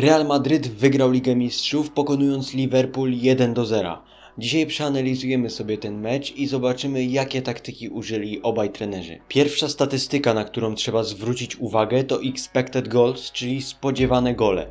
Real Madryt wygrał Ligę Mistrzów, pokonując Liverpool 1 do 0. Dzisiaj przeanalizujemy sobie ten mecz i zobaczymy, jakie taktyki użyli obaj trenerzy. Pierwsza statystyka, na którą trzeba zwrócić uwagę, to expected goals, czyli spodziewane gole.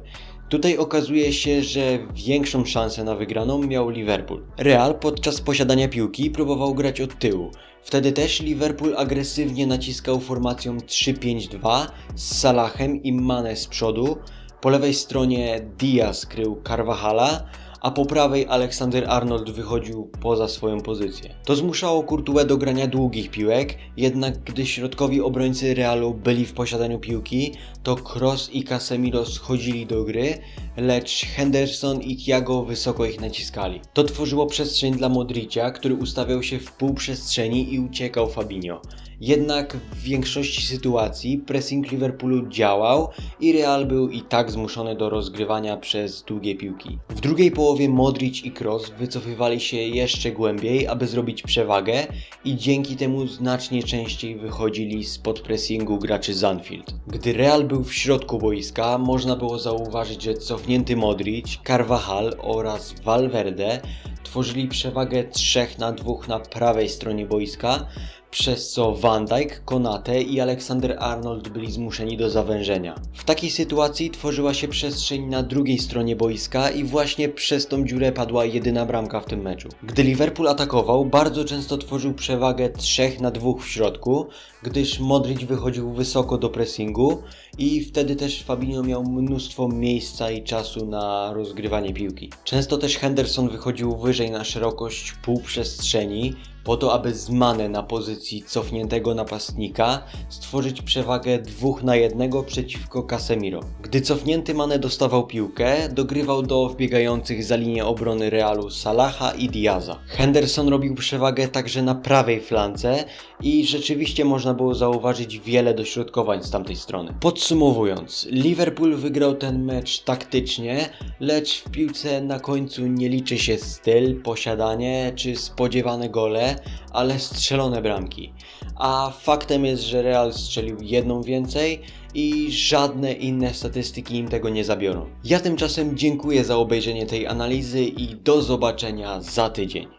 Tutaj okazuje się, że większą szansę na wygraną miał Liverpool. Real podczas posiadania piłki próbował grać od tyłu. Wtedy też Liverpool agresywnie naciskał formacją 3-5-2 z Salahem i Mane z przodu. Po lewej stronie Diaz krył Carvajala, a po prawej Alexander Arnold wychodził poza swoją pozycję. To zmuszało Courtois do grania długich piłek, jednak gdy środkowi obrońcy Realu byli w posiadaniu piłki, to Kroos i Casemiro schodzili do gry, lecz Henderson i Thiago wysoko ich naciskali. To tworzyło przestrzeń dla Modricia, który ustawiał się w półprzestrzeni i uciekał Fabinho. Jednak w większości sytuacji pressing Liverpoolu działał i Real był i tak zmuszony do rozgrywania przez długie piłki. W drugiej połowie Modric i Kroos wycofywali się jeszcze głębiej, aby zrobić przewagę i dzięki temu znacznie częściej wychodzili spod pressingu graczy z Anfield. Gdy Real był w środku boiska, można było zauważyć, że cofnięty Modric, Carvajal oraz Valverde tworzyli przewagę 3 na 2 na prawej stronie boiska, przez co Van Dijk, Konate i Alexander Arnold byli zmuszeni do zawężenia. W takiej sytuacji tworzyła się przestrzeń na drugiej stronie boiska i właśnie przez tą dziurę padła jedyna bramka w tym meczu. Gdy Liverpool atakował, bardzo często tworzył przewagę 3 na 2 w środku, gdyż Modric wychodził wysoko do pressingu i wtedy też Fabinho miał mnóstwo miejsca i czasu na rozgrywanie piłki. Często też Henderson wychodził wyżej na szerokość półprzestrzeni, po to, aby z Mane na pozycji cofniętego napastnika stworzyć przewagę dwóch na jednego przeciwko Casemiro. Gdy cofnięty Mane dostawał piłkę, dogrywał do wbiegających za linię obrony Realu Salaha i Diaza. Henderson robił przewagę także na prawej flance i rzeczywiście można było zauważyć wiele dośrodkowań z tamtej strony. Podsumowując, Liverpool wygrał ten mecz taktycznie, lecz w piłce na końcu nie liczy się styl, posiadanie czy spodziewane gole, ale strzelone bramki. A faktem jest, że Real strzelił jedną więcej i żadne inne statystyki im tego nie zabiorą. Ja tymczasem dziękuję za obejrzenie tej analizy i do zobaczenia za tydzień.